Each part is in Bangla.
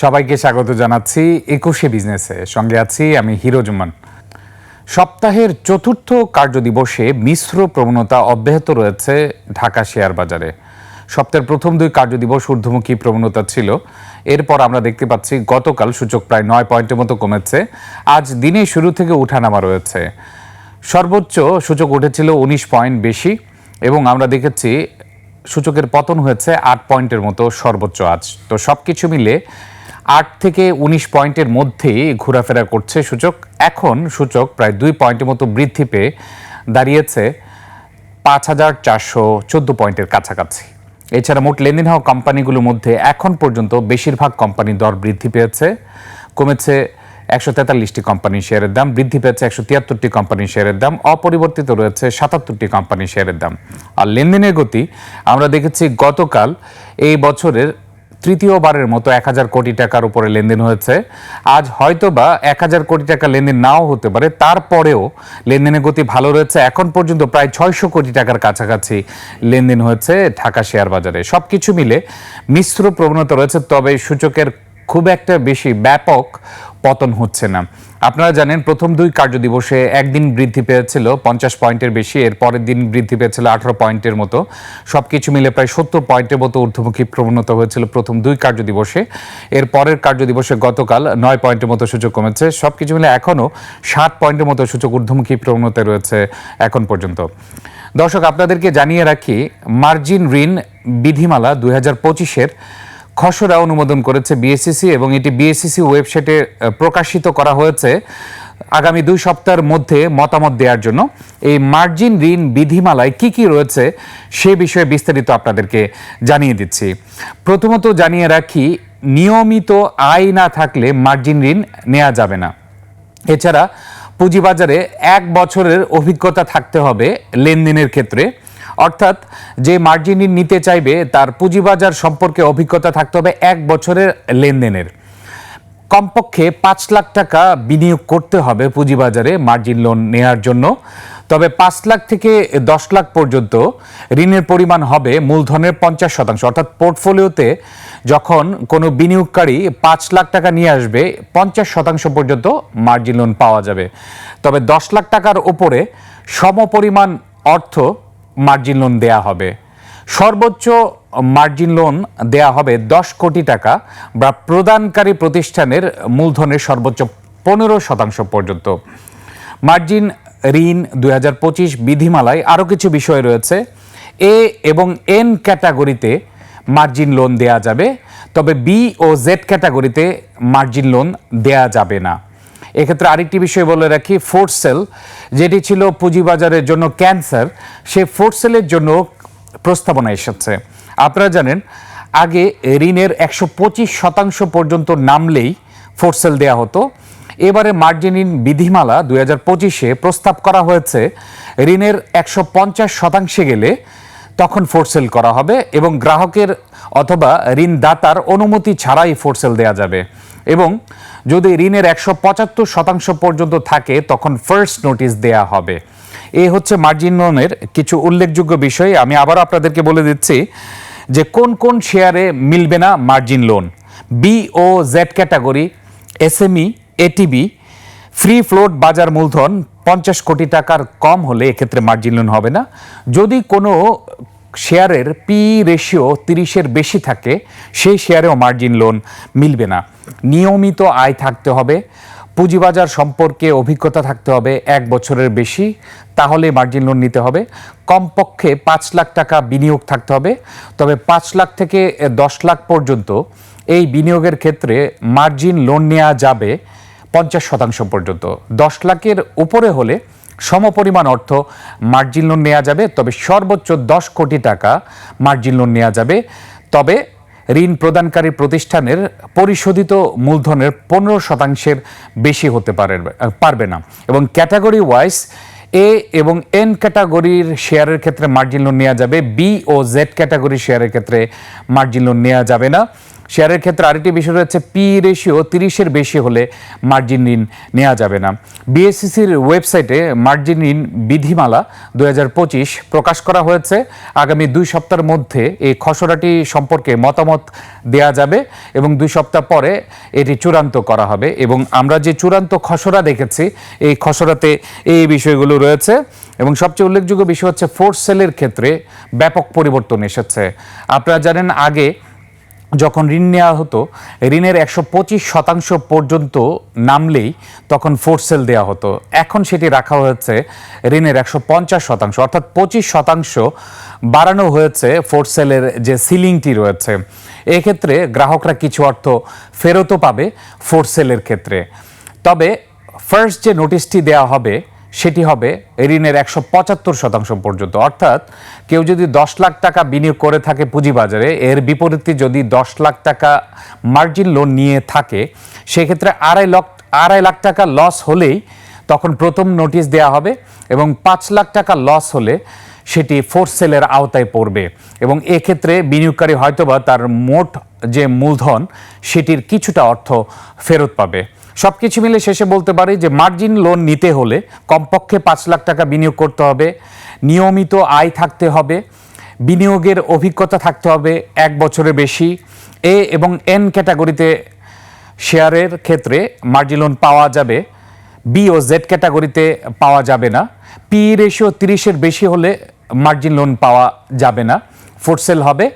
সবাইকে স্বাগত জানাচ্ছি একুশে বিজনেসে। সঙ্গে আছি আমি হিরোজমান সপ্তাহের চতুর্থ কার্যদিবসে মিশ্র প্রবণতা অব্যাহত রয়েছে ঢাকা শেয়ার বাজারে। সপ্তাহের প্রথম দুই কার্যদিবস ঊর্ধ্বমুখী প্রবণতা ছিল। এরপর আমরা দেখতে পাচ্ছি গতকাল সূচক প্রায় নয় পয়েন্টের মতো কমেছে। আজ দিনে শুরু থেকে উঠানামা রয়েছে। সর্বোচ্চ সূচক উঠেছিল উনিশ পয়েন্ট বেশি এবং আমরা দেখেছি সূচকের পতন হয়েছে আট পয়েন্টের মতো সর্বোচ্চ আজ। তো সব কিছু মিলে আট থেকে উনিশ পয়েন্টের মধ্যেই ঘোরাফেরা করছে সূচক। এখন সূচক প্রায় দুই পয়েন্টের মতো বৃদ্ধি পেয়ে দাঁড়িয়েছে পাঁচ হাজার চারশো চোদ্দ পয়েন্টের কাছাকাছি। এছাড়া মোট লেনদেন হওয়া কোম্পানিগুলোর মধ্যে এখন পর্যন্ত বেশিরভাগ কোম্পানি দর বৃদ্ধি পেয়েছে। কমেছে একশো তেতাল্লিশটি কোম্পানির শেয়ারের দাম, বৃদ্ধি পেয়েছে একশো তিয়াত্তরটি কোম্পানির শেয়ারের দাম, অপরিবর্তিত রয়েছে সাতাত্তরটি কোম্পানির শেয়ারের দাম। আর লেনদেনের গতি আমরা দেখেছি গতকাল এই বছরের তৃতীয়বারের মতো এক হাজার কোটি টাকার উপরে লেনদেন হয়েছে। আজ হয়তো বা এক হাজার কোটি টাকা লেনদেন নাও হতে পারে, তারপরেও লেনদেনের গতি ভালো রয়েছে। এখন পর্যন্ত প্রায় ছয়শো কোটি টাকার কাছাকাছি লেনদেন হয়েছে ঢাকা শেয়ার বাজারে। সব কিছু মিলে মিশ্র প্রবণতা রয়েছে, তবে সূচকের খুব একটা বেশি ব্যাপক পতন হচ্ছে না। আপনারা জানেন, প্রথম দুই কার্যদিবসে একদিন বৃদ্ধি পেয়েছিল পঞ্চাশ পয়েন্টের বেশি, এর পরের দিন বৃদ্ধি পেয়েছিল আঠারো পয়েন্টের মতো। সব কিছু মিলে প্রায় সত্তর পয়েন্টের মতো ঊর্ধ্বমুখী প্রবণতা হয়েছিল প্রথম দুই কার্যদিবসে এর পরের কার্যদিবসে গতকাল নয় পয়েন্টের মতো সূচক কমেছে। সব কিছু মিলে এখনও ষাট পয়েন্টের মতো সূচক ঊর্ধ্বমুখী প্রবণতায় রয়েছে এখন পর্যন্ত। দর্শক, আপনাদেরকে জানিয়ে রাখি, মার্জিন ঋণ বিধিমালা দুই হাজার পঁচিশের খসড়া অনুমোদন করেছে বিএসসিসি এবং এটি বিএসসিসি ওয়েবসাইটে প্রকাশিত করা হয়েছে আগামী দুই সপ্তাহের মধ্যে মতামত দেওয়ার জন্য। এই মার্জিন ঋণ বিধিমালায় কি কি রয়েছে সে বিষয়ে বিস্তারিত আপনাদেরকে জানিয়ে দিচ্ছি। প্রথমত জানিয়ে রাখি, নিয়মিত আয় না থাকলে মার্জিন ঋণ নেওয়া যাবে না। এছাড়া পুঁজিবাজারে এক বছরের অভিজ্ঞতা থাকতে হবে লেনদেনের ক্ষেত্রে। অর্থাৎ যে মার্জিন নিতে চাইবে, তার পুঁজিবাজার সম্পর্কে অভিজ্ঞতা থাকতে হবে এক বছরের লেনদেনের। কমপক্ষে পাঁচ লাখ টাকা বিনিয়োগ করতে হবে পুঁজিবাজারে মার্জিন লোন নেওয়ার জন্য। তবে পাঁচ লাখ থেকে দশ লাখ পর্যন্ত ঋণের পরিমাণ হবে মূলধনের পঞ্চাশ শতাংশ। অর্থাৎ পোর্টফোলিওতে যখন কোনো বিনিয়োগকারী পাঁচ লাখ টাকা নিয়ে আসবে, পঞ্চাশ শতাংশ পর্যন্ত মার্জিন লোন পাওয়া যাবে। তবে দশ লাখ টাকার উপরে সমপরিমাণ অর্থ মার্জিন লোন দেয়া হবে। সর্বোচ্চ মার্জিন লোন দেয়া হবে দশ কোটি টাকা বা প্রদানকারী প্রতিষ্ঠানের মূলধনের সর্বোচ্চ পনেরো শতাংশ পর্যন্ত। মার্জিন ঋণ দু হাজার পঁচিশ বিধিমালায় আরও কিছু বিষয় রয়েছে। এ এবং এন ক্যাটাগরিতে মার্জিন লোন দেয়া যাবে, তবে বি ও জেড ক্যাটাগরিতে মার্জিন লোন দেয়া যাবে না। এক্ষেত্রে আরেকটি বিষয় বলে রাখি ফোর্থ সেল যেটি ছিল পুঁজিবাজারের জন্য ক্যান্সার সে ফোর্থ সেলের জন্য প্রস্তাবনা এসেছে। আপনারা জানেন, আগে ঋণের একশো পঁচিশ শতাংশ পর্যন্ত নামলেই ফোর্থ সেল দেওয়া হতো। এবারে মার্জিন ঋণ বিধিমালা দুই হাজার পঁচিশে প্রস্তাব করা হয়েছে, ঋণের একশো পঞ্চাশ শতাংশে গেলে তখন ফোরসেল করা হবে এবং গ্রাহকের অথবা ঋণদাতার অনুমতি ছাড়াই ফোরসেল দেওয়া যাবে। এবং যদি ঋণের একশো পঁচাত্তর শতাংশ পর্যন্ত থাকে, তখন ফার্স্ট নোটিশ দেয়া হবে। এ হচ্ছে মার্জিন লোনের কিছু উল্লেখযোগ্য বিষয়। আমি আবার আপনাদেরকে বলে দিচ্ছি যে কোন কোন শেয়ারে মিলবে না মার্জিন লোন বি ও Z category SME ATB free float বাজার মূলধন, পঞ্চাশ কোটি টাকার কম হলে এক্ষেত্রে মার্জিন লোন হবে না। যদি কোনো শেয়ারের পি রেশিও তিরিশের বেশি থাকে, সেই শেয়ারেও মার্জিন লোন মিলবে না। নিয়মিত আয় থাকতে হবে, পুঁজিবাজার সম্পর্কে অভিজ্ঞতা থাকতে হবে এক বছরের বেশি, তাহলে মার্জিন লোন নিতে হবে। কমপক্ষে পাঁচ লাখ টাকা বিনিয়োগ থাকতে হবে, তবে পাঁচ লাখ থেকে দশ লাখ পর্যন্ত এই বিনিয়োগের ক্ষেত্রে মার্জিন লোন নেওয়া যাবে পঞ্চাশ শতাংশ পর্যন্ত। দশ লাখের উপরে হলে সমপরিমাণ অর্থ মার্জিন লোন নেওয়া যাবে, তবে সর্বোচ্চ দশ কোটি টাকা মার্জিন লোন নেওয়া যাবে। তবে ঋণ প্রদানকারী প্রতিষ্ঠানের পরিশোধিত মূলধনের পনেরো শতাংশের বেশি হতে পারে, পারবে না। এবং ক্যাটাগরি ওয়াইজ এ এবং এন ক্যাটাগরির শেয়ারের ক্ষেত্রে মার্জিন লোন নেওয়া যাবে, বি ও জেড ক্যাটাগরি শেয়ারের ক্ষেত্রে মার্জিন লোন নেওয়া যাবে না। শেয়ারের ক্ষেত্রে আরেকটি বিষয় রয়েছে, পি রেশিও তিরিশের বেশি হলে মার্জিন ঋণ নেওয়া যাবে না। বিএসসিসির ওয়েবসাইটে মার্জিন ঋণ বিধিমালা দু হাজার পঁচিশ প্রকাশ করা হয়েছে। আগামী দুই সপ্তাহের মধ্যে এই খসড়াটি সম্পর্কে মতামত দেয়া যাবে এবং দুই সপ্তাহ পরে এটি চূড়ান্ত করা হবে এবং আমরা যে চূড়ান্ত খসড়া দেখেছি, এই খসড়াতে এই বিষয়গুলো রয়েছে এবং সবচেয়ে উল্লেখযোগ্য বিষয় হচ্ছে ফোর্স সেলের ক্ষেত্রে ব্যাপক পরিবর্তন এসেছে। আপনারা জানেন, আগে যখন ঋণ নেওয়া হতো, ঋণের একশো পঁচিশ শতাংশ পর্যন্ত নামলেই তখন ফোর্স সেল দেওয়া হতো। এখন সেটি রাখা হয়েছে ঋণের একশো পঞ্চাশ শতাংশ, অর্থাৎ পঁচিশ শতাংশ বাড়ানো হয়েছে ফোর্স সেলের যে সিলিংটি রয়েছে। এক্ষেত্রে গ্রাহকরা কিছু অর্থ ফেরতও পাবে ফোর্স সেলের ক্ষেত্রে। তবে ফার্স্ট যে নোটিশটি দেওয়া হবে সেটি হবে ঋণের একশো পঁচাত্তর শতাংশ পর্যন্ত। অর্থাৎ কেউ যদি দশ লাখ টাকা বিনিয়োগ করে থাকে পুঁজিবাজারে, এর বিপরীতে যদি দশ লাখ টাকা মার্জিন লোন নিয়ে থাকে, সেক্ষেত্রে আড়াই লাখ আড়াই লাখ টাকা লস হলেই তখন প্রথম নোটিশ দেওয়া হবে এবং পাঁচ লাখ টাকা লস হলে সেটি ফোর্স সেলের আওতায় পড়বে। এবং এক্ষেত্রে বিনিয়োগকারী হয়তোবা তার মোট যে মূলধন, সেটির কিছুটা অর্থ ফেরত পাবে। সব কিছু মিলে শেষে বলতে পারি যে মার্জিন লোন নিতে হলে কমপক্ষে পাঁচ লাখ টাকা বিনিয়োগ করতে হবে, নিয়মিত আয় থাকতে হবে, বিনিয়োগের অভিজ্ঞতা থাকতে হবে এক বছরের বেশি। এ এবং এন ক্যাটাগরিতে শেয়ারের ক্ষেত্রে মার্জিন লোন পাওয়া যাবে, বি ও জেড ক্যাটাগরিতে পাওয়া যাবে না। পি রেশিও তিরিশের বেশি হলে মার্জিন লোন পাওয়া যাবে না। ফোরসেল হবে,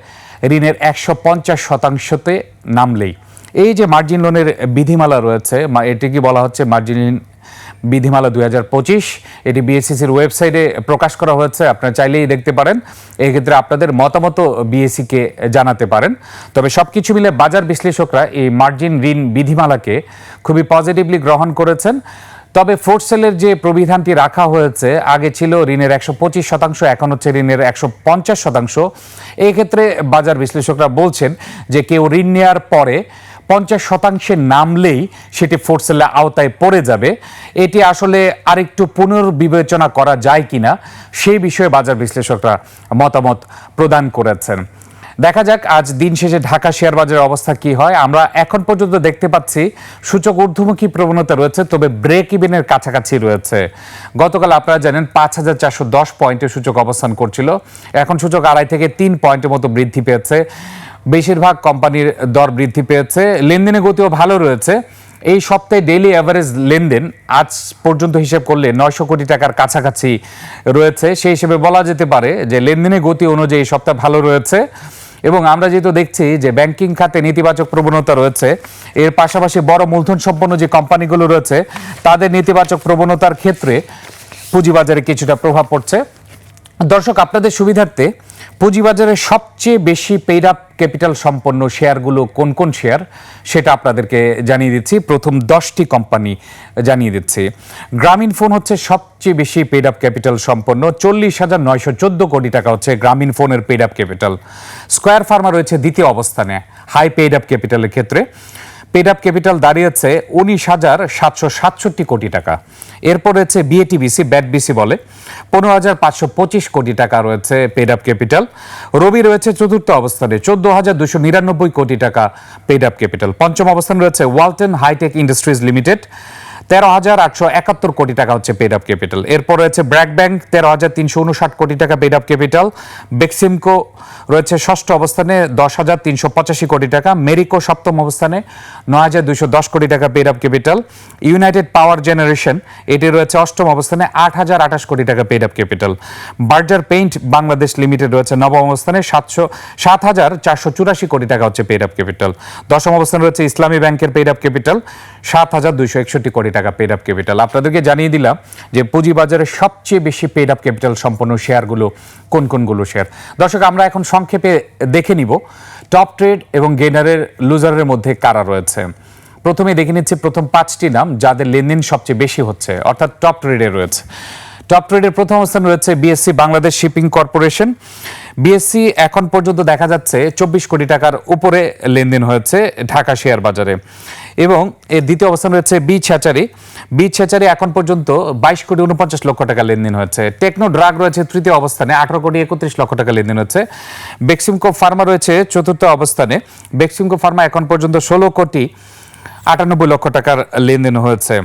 ঋণের একশো পঞ্চাশ শতাংশতে নামলেই। এই যে মার্জিন লোনের বিধিমালা রয়েছে, মা- এটিকে বলা হচ্ছে মার্জিন বিধিমালা দুই হাজার পঁচিশ। এটি বিএসসিসির ওয়েবসাইটে প্রকাশ করা হয়েছে, আপনারা চাইলেই দেখতে পারেন। এক্ষেত্রে আপনাদের মতামত বিএসসিকে জানাতে পারেন। তবে সব কিছু মিলে বাজার বিশ্লেষকরা এই মার্জিন ঋণ বিধিমালাকে খুবই পজিটিভলি গ্রহণ করেছেন। তবে ফোর্থ সেলের যে প্রবিধানটি রাখা হয়েছে, আগে ছিল ঋণের একশো পঁচিশ শতাংশ, এখন হচ্ছে ঋণের একশো পঞ্চাশ শতাংশ। এই ক্ষেত্রে বাজার বিশ্লেষকরা বলছেন যে কেউ ঋণ নেওয়ার পরে পঞ্চাশ শতাংশে নামলেই সেটি ফোর্থ সেলের আওতায় পড়ে যাবে। এটি আসলে আরেকটু পুনর্বিবেচনা করা যায় কিনা, সেই বিষয়ে বাজার বিশ্লেষকরা মতামত প্রদান করেছেন। দেখা যাক আজ দিন শেষে ঢাকা শেয়ার বাজারের অবস্থা কি হয়। আমরা এখন পর্যন্ত দেখতে পাচ্ছি সূচক ঊর্ধ্বমুখী প্রবণতা রয়েছে, তবে ব্রেক ইভেনের কাছাকাছি রয়েছে। গতকাল আপনারা জানেন পাঁচ হাজার চারশো দশ পয়েন্টে সূচক অবস্থান করছিল। এখন সূচক আড়াই থেকে তিন পয়েন্টের মতো বৃদ্ধি পেয়েছে। বেশিরভাগ কোম্পানির দর বৃদ্ধি পেয়েছে, লেনদেনের গতিও ভালো রয়েছে। এই সপ্তাহে ডেইলি অ্যাভারেজ লেনদেন আজ পর্যন্ত হিসেব করলে নয়শো কোটি টাকার কাছাকাছি রয়েছে। সেই হিসেবে বলা যেতে পারে যে লেনদেনের গতি অনুযায়ী এই সপ্তাহ ভালো রয়েছে। এবং আমরা যেহেতু দেখছি যে ব্যাংকিং খাতে নেতিবাচক প্রবণতা রয়েছে, এর পাশাপাশি বড় মূলধন সম্পন্ন যে কোম্পানিগুলো রয়েছে, তাদের নেতিবাচক প্রবণতার ক্ষেত্রে পুঁজিবাজারে কিছুটা প্রভাব পড়ছে। দর্শক, আপনাদের সুবিধার্থে পুঁজিবাজারে সবচেয়ে বেশি পেইড আপ ক্যাপিটাল সম্পন্ন শেয়ারগুলো কোন কোন শেয়ার সেটা আপনাদেরকে জানিয়ে দিচ্ছি। প্রথম দশটি কোম্পানি জানিয়ে দিচ্ছি। গ্রামীণ ফোন হচ্ছে সবচেয়ে বেশি পেইড আপ ক্যাপিটাল সম্পন্ন। চল্লিশ হাজার নয়শো চোদ্দ কোটি টাকা হচ্ছে গ্রামীণ ফোনের paid up capital Square Pharma রয়েছে দ্বিতীয় অবস্থানে হাই পেইড আপ ক্যাপিটালের ক্ষেত্রে। পেড আপ ক্যাপিটাল দাঁড়িয়েছে উনিশ হাজার সাতশো সাতষট্টি কোটি টাকা। এরপর রয়েছে বিএটিবিসি, ব্যাটবিসি বলে। পনেরো হাজার পাঁচশো পঁচিশ কোটি টাকা রয়েছে পেড আপ ক্যাপিটাল। রবি রয়েছে চতুর্থ অবস্থানে। চোদ্দ হাজার দুশো নিরানব্বই কোটি টাকা পেড আপ ক্যাপিটাল। পঞ্চম অবস্থানে রয়েছে ওয়ালটন হাইটেক ইন্ডাস্ট্রিজ লিমিটেড। তেরো হাজার আটশো একাত্তর কোটি টাকা হচ্ছে পেড আপ ক্যাপিটাল এরপর রয়েছে ব্র্যাক ব্যাংক তেরো হাজার তিনশো উনষাট কোটি টাকা পেড আপ ক্যাপিটাল বেক্সিমকো রয়েছে ষষ্ঠ অবস্থানে, দশ হাজার তিনশো পঁচাশি কোটি টাকা। মেরিকো সপ্তম অবস্থানে, নয় হাজার দুশো দশ কোটি টাকা paid up capital United Power Generation এটি রয়েছে অষ্টম অবস্থানে, আট হাজার আঠাশ কোটি টাকা paid up capital Berger Paint Bangladesh Limited রয়েছে নবম অবস্থানে, সাতশো, সাত হাজার চারশো চুরাশি কোটি টাকা হচ্ছে পেড আপ ক্যাপিটাল দশম অবস্থানে রয়েছে ইসলামী ব্যাংকের পেড আপ ক্যাপিটাল সাত হাজার দুইশো একষট্টি কোটি টাকা পেড আপ ক্যাপিটাল আপনাদেরকে জানিয়ে দিলাম যে পুঁজিবাজারে সবচেয়ে বেশি পেড আপ ক্যাপিটাল সম্পন্ন শেয়ারগুলো কোন কোনগুলো শেয়ার দর্শক, আমরা এখন সংক্ষেপে দেখে নিব টপ ট্রেড এবং গেনারের লুজারের মধ্যে কারা রয়েছে। প্রথমে দেখে নিচ্ছি প্রথম পাঁচটি নাম যাদের লেনদেন সবচেয়ে বেশি হচ্ছে, অর্থাৎ টপ ট্রেডে রয়েছে। টপ ট্রেডের প্রথম অবস্থান রয়েছে BSC Bangladesh Shipping Corporation. BSC এখন পর্যন্ত দেখা যাচ্ছে চব্বিশ কোটি টাকার উপরে লেনদেন হয়েছে ঢাকা শেয়ার বাজারে। এবং এর দ্বিতীয় অবস্থান রয়েছে বি ছ্যাচারি বি ছ্যাচারি এখন পর্যন্ত বাইশ কোটি উনপঞ্চাশ লক্ষ টাকা লেনদেন হয়েছে। টেকনো ড্রাগ রয়েছে তৃতীয় অবস্থানে, আঠারো কোটি একত্রিশ লক্ষ টাকা লেনদেন হচ্ছে বেক্সিমকো ফার্মা রয়েছে চতুর্থ অবস্থানে। বেক্সিমকো ফার্মা এখন পর্যন্ত ষোলো কোটি আটানব্বই লক্ষ টাকার লেনদেন হয়েছে।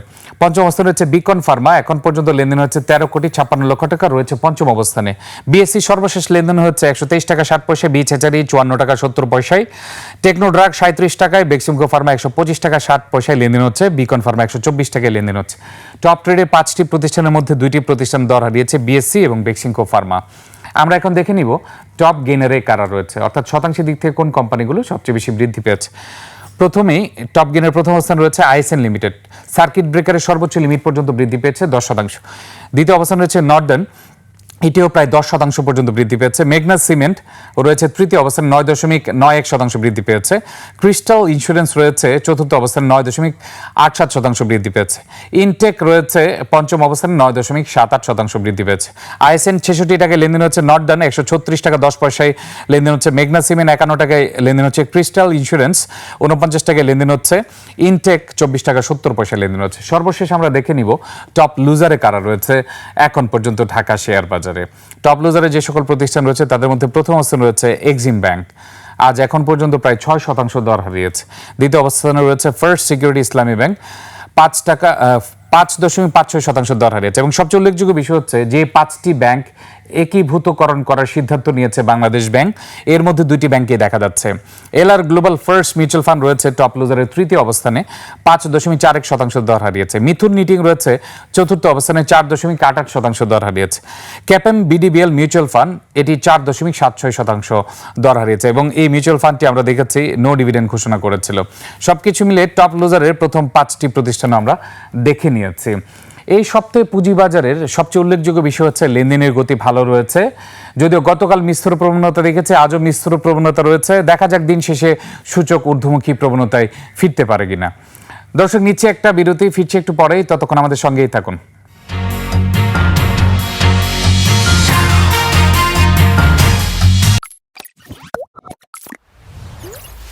পঞ্চম অবস্থানে রয়েছে বিকন ফার্মা। এখন পর্যন্ত লেনদেন হচ্ছে তেরো কোটি ছাপ্পান্ন লক্ষ টাকা, রয়েছে পঞ্চম অবস্থানে। বিএসসি সর্বশেষ লেনদেন হচ্ছে একশো তেইশ টাকা, ষাট পয়সা বিচ হেচারি চুয়ান্ন টাকা, সত্তর পয়সায়। টেকনো ড্রাগ সাঁত্রিশ টাকায়, বেক্সিমকো ফার্মা একশো পঁচিশ টাকা, ষাট পয়সায় লেনদেন হচ্ছে। বিকন ফার্মা একশো চব্বিশ টাকায় লেনদেন হচ্ছে। টপ ট্রেডে পাঁচটি প্রতিষ্ঠানের মধ্যে দুইটি প্রতিষ্ঠান দর হারিয়েছে, বিএসসি এবং বেক্সিমকো ফার্মা। আমরা এখন দেখে নিব, টপ গেনারে কারা রয়েছে? অর্থাৎ শতাংশের দিক থেকে কোন কোম্পানিগুলো সবচেয়ে বেশি বৃদ্ধি পেয়েছে? প্রথমেই টপ গেনের প্রথম অবস্থান রয়েছে আইএসএন লিমিটেড সার্কিট ব্রেকারের সর্বোচ্চ লিমিট পর্যন্ত বৃদ্ধি পেয়েছে দশ শতাংশ। দ্বিতীয় অবস্থান রয়েছে নর্দার্ন এটিও প্রায় দশ শতাংশ পর্যন্ত বৃদ্ধি পেয়েছে। মেঘনা সিমেন্ট রয়েছে তৃতীয় অবস্থানে, নয় দশমিক নয় এক শতাংশ বৃদ্ধি পেয়েছে। ক্রিস্টাল ইন্স্যুরেন্স রয়েছে, চতুর্থ অবস্থানে নয় দশমিক আট সাত শতাংশ বৃদ্ধি পেয়েছে। ইনটেক রয়েছে, পঞ্চম অবস্থানে নয় দশমিক সাত আট শতাংশ বৃদ্ধি পেয়েছে। আইএসএন ছেষট্টি টাকায় লেনদেন হচ্ছে নর্দার্ন একশো ছত্রিশ টাকা দশ পয়সায় লেনদেন হচ্ছে। মেঘনা সিমেন্ট একান্ন টাকায় লেনদেন হচ্ছে। ক্রিস্টাল ইন্স্যুরেন্স উনপঞ্চাশ টাকায় লেনদেন হচ্ছে। ইনটেক চব্বিশ টাকা সত্তর পয়সায় লেনদেন হচ্ছে। সর্বশেষ আমরা দেখে নিব, টপ লুজারে কারা রয়েছে, এখন পর্যন্ত ঢাকা শেয়ার বাজারে। টপ লুজারে যে সকল প্রতিষ্ঠান রয়েছে, তাদের মধ্যে প্রথম অবস্থান রয়েছে এক্সিম ব্যাংক আজ এখন পর্যন্ত প্রায় ছয় শতাংশ দর হারিয়েছে। দ্বিতীয় অবস্থানে রয়েছে ফার্স্ট সিকিউরিটি ইসলামী ব্যাংক পাঁচ টাকা পাঁচ দশমিক পাঁচ ছয় শতাংশ দর হারিয়েছে। এবং সবচেয়ে উল্লেখযোগ্য বিষয় হচ্ছে যে পাঁচটি ব্যাংক একীভূতকরণ করার সিদ্ধান্ত নিয়েছে বাংলাদেশ ব্যাংক। এর মধ্যে দুইটি ব্যাংকে দেখা যাচ্ছে। LR Global First Mutual Fund রয়েছে টপ লুজারের তৃতীয় অবস্থানে, পাঁচ দশমিক চার এক শতাংশ দর হারিয়েছে। মিথুন নিটিং রয়েছে চতুর্থ অবস্থানে চার দশমিক আট আট শতাংশ দর হারিয়েছে। ক্যাপেম বিডিবিএল মিউচুয়াল ফান্ড এটি চার দশমিক সাত ছয় শতাংশ দর হারিয়েছে এবং এই মিউচুয়াল ফান্ডটি আমরা দেখেছি, নো ডিভিডেন্ড ঘোষণা করেছিল। সবকিছু মিলে টপ লুজারের প্রথম পাঁচটি প্রতিষ্ঠান আমরা দেখে নিয়েছি। এই সপ্তাহে পুঁজিবাজারের সবচেয়ে উল্লেখযোগ্য বিষয় হচ্ছে লেনদেনের গতি ভালো রয়েছে। যদিও গতকাল মিশ্র প্রবণতা দেখেছে, আজও মিশ্র প্রবণতা রয়েছে। দেখা যাক দিন শেষে সূচক ঊর্ধ্বমুখী প্রবণতায় ফিরতে পারে কিনা। দর্শক নিচ্ছে একটা বিরতি, ফিরছে একটু পরেই। ততক্ষণ আমাদের সঙ্গেই থাকুন।